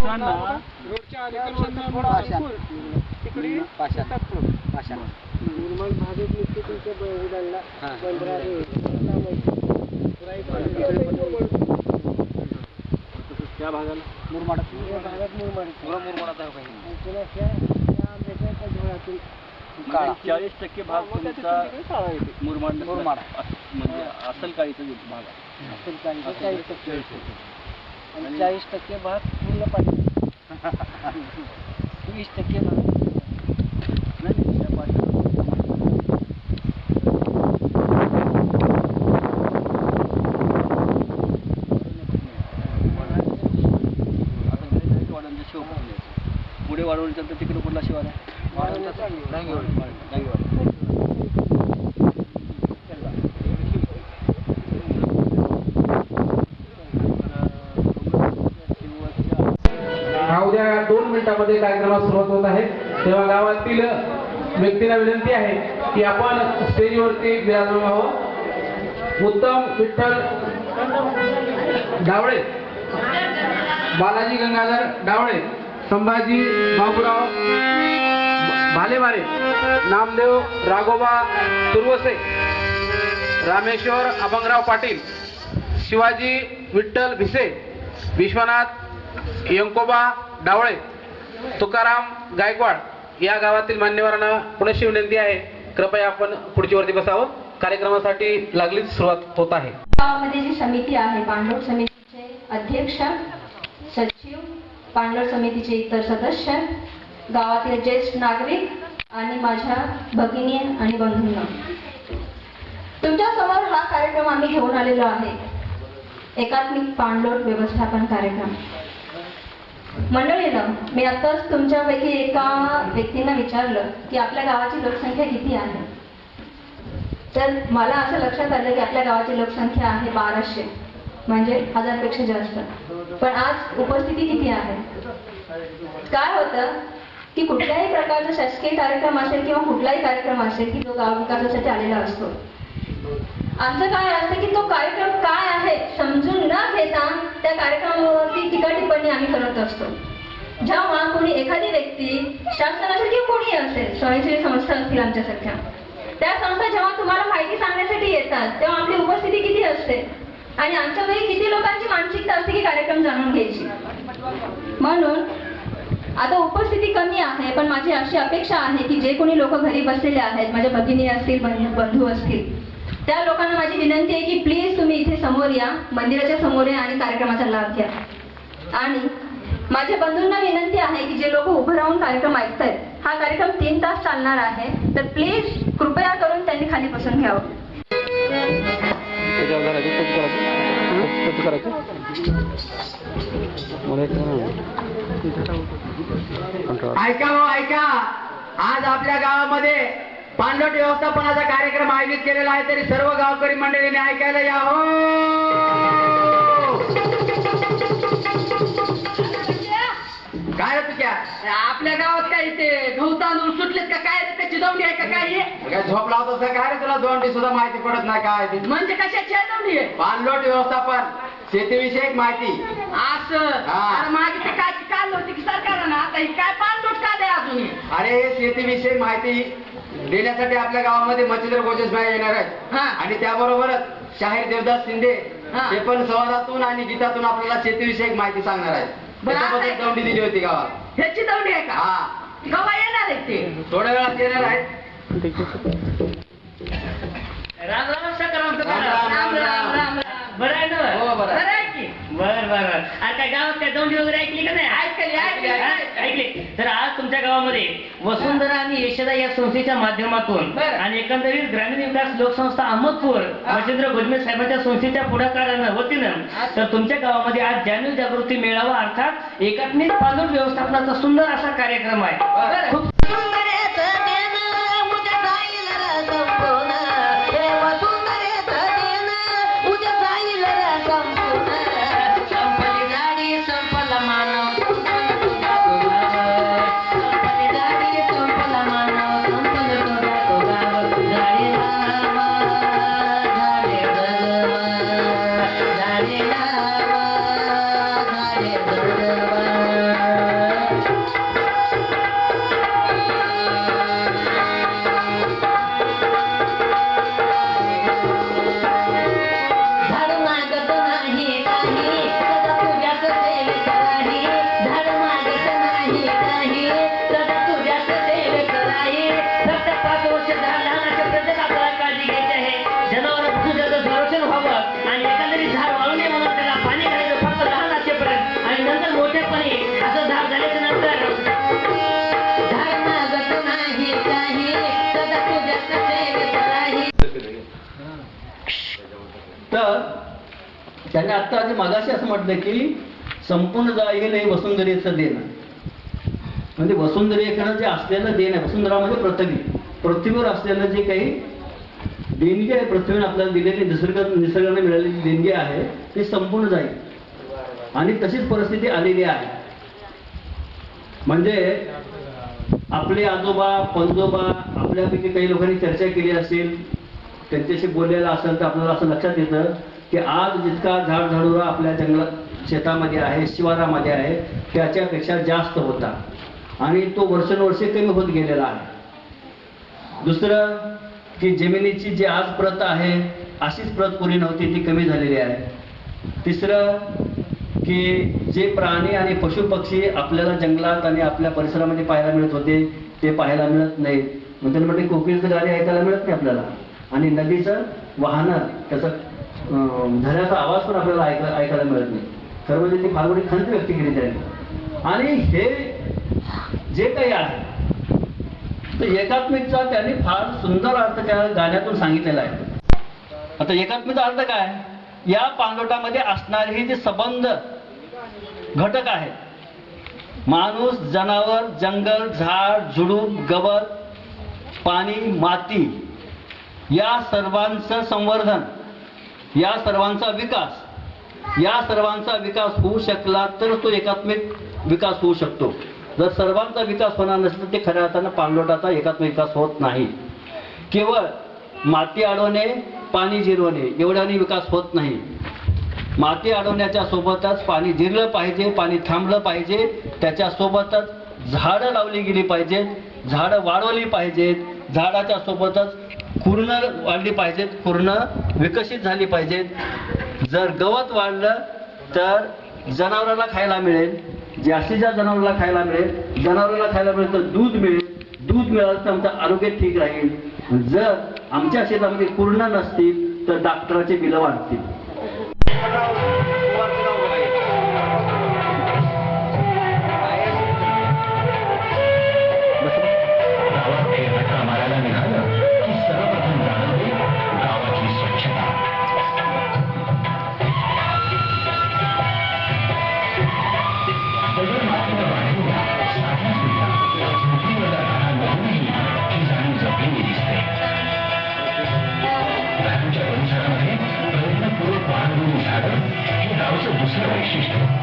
रोडच्या. तिकडे तुमच्या. त्या भागाला. मुरमाड. भागात मुरमाड. मुरम मुरमाडात आहे काही. आणि पुन्हा त्या- आंब्याच्या झोळातून चाळीस टक्के भाग तुमचा. मुरमाड मुरमाड. म्हणजे असल काळीचा भाग आहे. असेल चाळीस चाळीस टक्के. चाळीस टक्के. आणि चाळीस टक्के भाग पूर्ण पाणी वीस टक्के भाग नाही, नाही, त्या पाठीमागे. आता घरी जायचं वाड्यांच्या शिवपुरी यायचं. पुढे वाढवण्याच्या नंतर तिकडे कुठला शिवार आहे तेव्हा व्यक्तीला विनंती आहे की आपण स्टेजवरती विराजमान व्हावं. उत्तम विठ्ठल डावळे बालाजी गंगाधर डावळे संभाजी बाबूराव भालेमारे नामदेव राघोबा तुर्वसे रामेश्वर अभंगराव पाटील शिवाजी विठ्ठल भिसे विश्वनाथ यंकोबा डावळे तुकाराम गायकवाड या गावातील मान्यवरांना पुनशी विनंती आहे. कृपया आपण खुर्चीवरती वरती बसावं. कार्यक्रमासाठी लागलीच सुरुवात होत आहे. गावामध्ये जी समिती आहे पांडव समितीचे अध्यक्ष सचिव पांडव समितीचे इतर सदस्य गावातील ज्येष्ठ नागरिक आणि माझ्या भगिनी आणि बंधूंना. तुमच्यासमोर हा कार्यक्रम आम्ही घेऊन आलेलो आहे. एकात्मिक पाणलोट व्यवस्थापन कार्यक्रम. मंडळीनं मी आताच तुमच्यापैकी एका व्यक्तींना विचारलं की आपल्या गावाची लोकसंख्या किती आहे? तर मला असं लक्षात आलं की आपल्या गावाची लोकसंख्या आहे बाराशे म्हणजे हजारपेक्षा जास्त. पण आज उपस्थिती किती आहे? काय होतं की कुठल्याही प्रकारचा शासकीय कार्यक्रम असेल किंवा कुठलाही कार्यक्रम असेल की जो गाव विकासासाठी आलेला असतो. आमचं काय असतं की तो कार्यक्रम काय आहे समजून न घेता त्या कार्यक्रमावरती टीका टिप्पणी आम्ही करत असतो. जेव्हा कोणी एखादी व्यक्ती शासन किंवा कोणी असेल स्वयंसेवी संस्था असतील आमच्यासारख्या त्या संस्था जेव्हा तुम्हाला माहिती सांगण्यासाठी येतात तेव्हा आपली उपस्थिती किती असते? आणि आमच्याकडे किती लोकांची मानसिकता असते की कार्यक्रम जाणून घ्यायची? म्हणून आता उपस्थिती कमी आहे पण माझी अशी अपेक्षा आहे की जे कोणी लोक घरी बसलेले आहेत माझ्या भगिनी असतील बंधू असतील त्या लोकांना माझी विनंती आहे की प्लीज तुम्ही इथे समोर या मंदिराच्या समोर या आणि कार्यक्रमाचा लाभ घ्या. आणि माझ्या बंधूंना विनंती आहे की जे लोक उभं राहून कार्यक्रम ऐकतायत हा कार्यक्रम तीन तास चालणार आहे तर प्लीज कृपया करून त्यांनी खाली बसून घ्यावं. ऐका हो ऐका. आज आपल्या गावामध्ये पाणलोट व्यवस्थापनाचा कार्यक्रम आयोजित केलेला आहे तरी सर्व गावकरी मंडळीने ऐकायला या हो. काय रे तुझ्या? आपल्या गावात काय ते गहू तांदूळ सुटलेत का काय? रे? त्याची दौंडी आहे का काय हे? काय झोप लावतो असं काय रे तुला? दोन सुद्धा माहिती पडत नाही काय ते. म्हणजे कशाची आहे दौंडी आहे? पाणलोट व्यवस्थापन. शेतीविषयक माहिती. असं? हा. अरे मागे ते काय काढलं होतं की सरकारनं? आता हे काय पाणलोट का द्या अजून? हे? अरे शेतीविषयक माहिती देण्यासाठी आपल्या गावामध्ये मच्छिंद्र गोजेश भाई येणार आहेत. हा. आणि त्याबरोबरच शाहीर देवदास शिंदे हा. ते पण संवादातून आणि गीतातून आपल्याला शेतीविषयक माहिती सांगणार आहेत. बरं, त्याच्याबद्दल? दौंडी दिली होती गावात. ह्याची दौंडी आहे का? हा. गवा येणार आहेत ते? थोड्या वेळात येणार आहेत. राम राम राम, सकाराम राम, राम, राम. राम बरं आहे ना? हो, बरं आहे. बरं आहे की? बर बर बर. अरे काय गावात काय दौंडी वगैरे ऐकली का नाही? ऐकली तर आज तुमच्या गावामध्ये वसुंधरा आणि यशदा या संस्थेच्या माध्यमातून. आणि एकंदरीत ग्रामीण विकास लोकसंस्था अहमदपूर. मच्छिंद्र गोजमे साहेबांच्या संस्थेच्या पुढाकारानं वतीनं तर तुमच्या गावामध्ये आज जाणीव जागृती मेळावा अर्थात एकात्मिक पाणलोट व्यवस्थापनाचा सुंदर असा कार्यक्रम आहे. खूप आता आधी मागाशी असं म्हटलं की संपूर्ण जाईल हे वसुंधरेचं देणं म्हणजे वसुंधरेकडं जे असलेलं देण आहे वसुंधरा म्हणजे पृथ्वी पृथ्वीवर असलेलं जे काही देणगी आहे पृथ्वीने आपल्याला दिलेली निसर्ग निसर्गाने मिळालेली देणगी आहे ती संपूर्ण जाईल आणि तशीच परिस्थिती आलेली आहे. म्हणजे आपले आजोबा पंजोबा आपल्यापैकी काही लोकांनी चर्चा केली असेल त्यांच्याशी बोललेलं असेल तर आपल्याला असं लक्षात येतं की आज जितका झाडझाडुरा आपल्या जंगलात शेतामध्ये आहे शिवारामध्ये आहे त्याच्यापेक्षा जास्त होता. आणि तो वर्षानुवर्षे कमी होत गेलेला आहे. दुसरं की जमिनीची जी आज प्रत आहे अशीच प्रत पूर्वी नव्हती ती कमी झालेली आहे. तिसरं की जे प्राणी आणि पशुपक्षी आपल्याला जंगलात आणि आपल्या परिसरामध्ये पाहायला मिळत होते ते पाहायला मिळत नाही म्हणजे त्यांना म्हटलं कोकिळचं गाणे ऐकायला मिळत नाही आपल्याला. आणि नदीचं वाहनं त्याचा झऱ्याचा आवाज पण आपल्याला ऐक ऐकायला मिळत नाही. खरं म्हणजे ती फार मोठी खंत व्यक्त केली त्यांनी. आणि हे जे काही आहे तर एकात्मिकचा त्यांनी फार सुंदर अर्थ त्या गाण्यातून सांगितलेला आहे. आता एकात्मिकचा अर्थ काय? या पांगोटामध्ये असणारे हे जे संबंध घटक आहेत माणूस जनावर जंगल झाड झुडूप गवत पाणी माती या सर्वांचं संवर्धन या सर्वांचा विकास या सर्वांचा विकास होऊ शकला तर तो एकात्मिक विकास होऊ शकतो. जर सर्वांचा विकास होणार नसेल ते खऱ्या अर्थानं पाणलोटाचा एकात्मिक विकास होत नाही. केवळ माती अडवणे पाणी जिरवणे एवढ्याने विकास होत नाही. माती अडवण्याच्या सोबतच पाणी जिरलं पाहिजे पाणी थांबलं पाहिजे त्याच्यासोबतच झाडं लावली गेली पाहिजेत झाडं वाढवली पाहिजेत झाडाच्या सोबतच कुर्ण वाढली पाहिजेत कुर्ण विकसित झाली पाहिजेत. जर गवत वाढलं तर जनावराला खायला मिळेल जास्तीच्या जनावराला खायला मिळेल. जनावराला खायला मिळेल तर दूध मिळेल. दूध मिळालं तर आमचं आरोग्य ठीक राहील. जर आमच्या शेतामध्ये पूर्ण नसतील तर डॉक्टराचे बिलं वाढतील. Seu doce não existe.